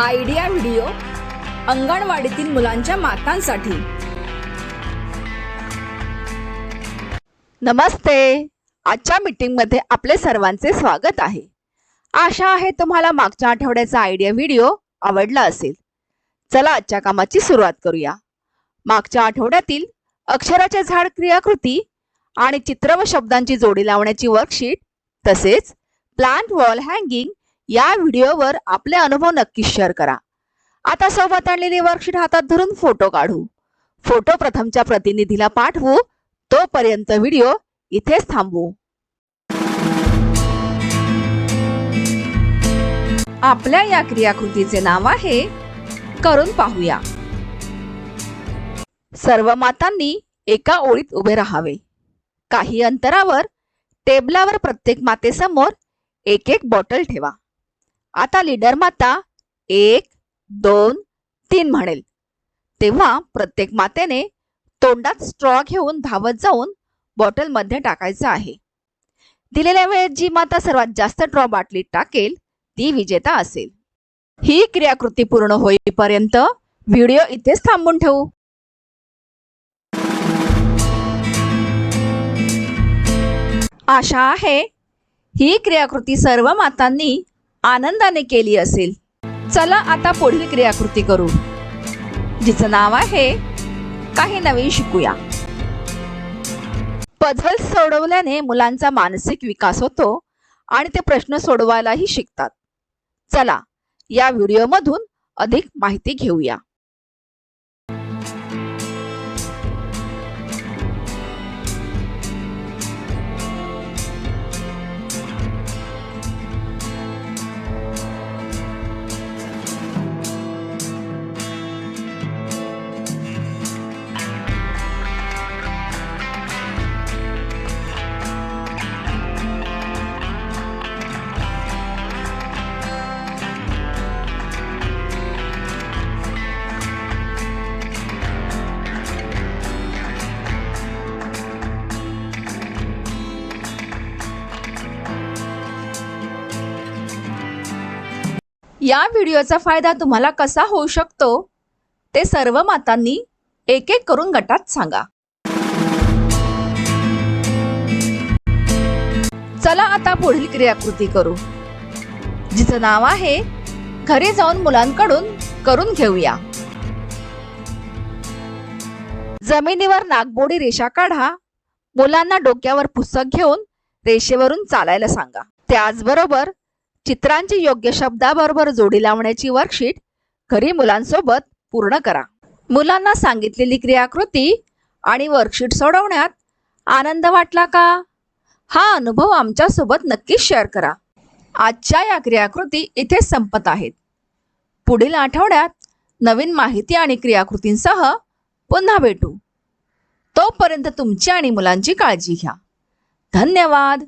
Idea video अंगणवाडीतील मुलांच्या मातांसाठी. नमस्ते. आजच्या मीटिंगमध्ये आपले सर्वांचे स्वागत आहे. आशा आहे तुम्हाला मागच्या आठवड्याचा आयडिया व्हिडिओ आवडला असेल. चला आजच्या कामाची सुरुवात करूया. मागच्या आठवड्यातील अक्षराचे झाड क्रियाकृती आणि चित्र व शब्दांची जोडी लावण्याची वर्कशीट तसेच प्लांट वॉल हँगिंग या व्हिडिओवर आपले अनुभव नक्की शेअर करा. आता सोबत आणलेली वर्कशीट हातात धरून फोटो काढू. फोटो प्रथमच्या प्रतिनिधीला पाठवू. तोपर्यंत व्हिडिओ इथेच थांबवू. आपल्या या क्रियाकृतीचे नाव आहे करून पाहूया. सर्व मातांनी एका ओळीत उभे राहावे. काही अंतरावर टेबलावर प्रत्येक मातेसमोर एक एक बॉटल ठेवा. आता लीडर माता एक दोन तीन म्हणेल. तेव्हा प्रत्येक मातेने तोंडात स्ट्रॉ घेऊन धावत जाऊन बॉटलमध्ये टाकायचं आहे. दिलेल्या वेळेत जी माता सर्वात जास्त ड्रॉ बाटलीत टाकेल ती विजेता असेल. ही क्रियाकृती पूर्ण होईपर्यंत व्हिडिओ इथेच थांबून ठेवू. आशा आहे ही क्रियाकृती सर्व मातांनी आनंदाने केली असेल. चला आता पुढील क्रियाकृती करू. जिचं नाव आहे काही नवीन शिकूया. पझल सोडवल्याने मुलांचा मानसिक विकास होतो आणि ते प्रश्न सोडवायलाही शिकतात. चला या व्हिडिओमधून अधिक माहिती घेऊया. या व्हिडिओचा फायदा तुम्हाला कसा होऊ शकतो ते सर्व मातांनी एक एक करून गटात सांगा. चला आता पुढील क्रियाकृती करू. जिचं नाव आहे घरी जाऊन मुलांकडून करून घेऊया. जमिनीवर नागबोडी रेषा काढा मुलांना डोक्यावर पुस्तक घेऊन रेषेवरून चालायला सांगा. त्याचबरोबर चित्रांची योग्य शब्दाबरोबर जोडी लावण्याची वर्कशीट घरी मुलांसोबत पूर्ण करा. मुलांना सांगितलेली क्रियाकृती आणि वर्कशीट सोडवण्यात आनंद वाटला का? हा अनुभव आमच्यासोबत नक्कीच शेअर करा. आजच्या या क्रियाकृती इथे संपत आहेत. पुढील आठवड्यात नवीन माहिती आणि क्रियाकृतींसह पुन्हा भेटू. तोपर्यंत तुमची आणि मुलांची काळजी घ्या. धन्यवाद!